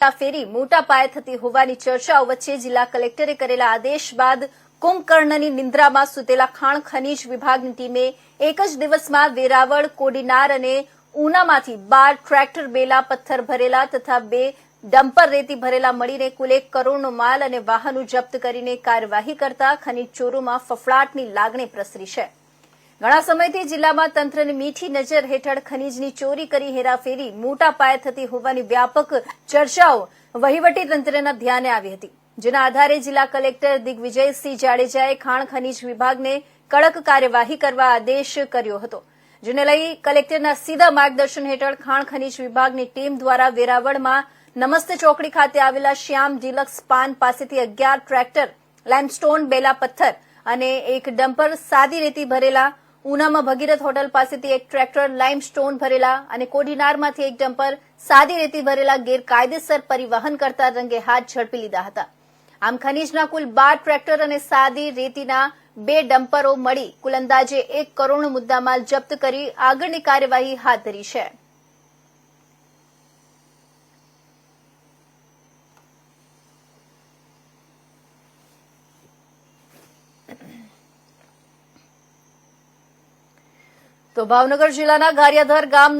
ફેરી મોટા પાયે થતી હોવાની ચર્ચાઓ વચ્ચે જિલ્લા કલેક્ટરે કરેલા આદેશ બાદ કુંભકર્ણની નિંદ્રામાં સૂતેલા ખાણ ખનીજ વિભાગની ટીમે એક જ દિવસમાં વેરાવળ, કોડીનાર અને ઉનામાંથી બાર ટ્રેક્ટર, બેલા, પથ્થર ભરેલા તથા બે ડમ્પર રેતી ભરેલા મળીને કુલ એક કરોડનો માલ અને વાહનો જપ્ત કરીને કાર્યવાહી કરતા ખનીજ ચોરોમાં ફફડાટની લાગણી પ્રસરી છે. ઘણા સમયથી જિલ્લામાં તંત્રની મીઠી નજર હેઠળ ખનીજની ચોરી કરી હેરાફેરી મોટા પાયે થતી હોવાની વ્યાપક ચર્ચાઓ વહીવટી તંત્રના ધ્યાને આવી હતી, જેના આધારે જિલ્લા કલેક્ટર દિગ્વિજયસિંહ જાડેજાએ ખાણ ખનીજ વિભાગને કડક કાર્યવાહી કરવા આદેશ કર્યો હતો, જેને લઈ કલેક્ટરના સીધા માર્ગદર્શન હેઠળ ખાણ ખનીજ વિભાગની ટીમ દ્વારા વેરાવળમાં નમસ્તે ચોકડી ખાતે આવેલા શ્યામ ડિલક્સ પાન પાસેથી અગિયાર ટ્રેક્ટર, લાઇમસ્ટોન બેલા પથ્થર અને એક ડમ્પર સાદી રેતી ભરેલા ઉનામાં ભગીરથ હોટલ પાસેથી એક ટ્રેક્ટર લાઇમ સ્ટોન ભરેલા અને કોડીનારમાંથી એક ડમ્પર સાદી રેતી ભરેલા ગેરકાયદેસર પરિવહન કરતા રંગે હાથ ઝડપી લીધા હતા. આમ ખનીજના કુલ બાર ટ્રેક્ટર અને સાદી રેતીના બે ડમ્પરો મળી. કુલ અંદાજે એક કરોડ મુદ્દામાલ જપ્ત કરી આગળની કાર્યવાહી હાથ ધરી છે. તો ભાવનગર જિલ્લાના ગારિયાધર ગામ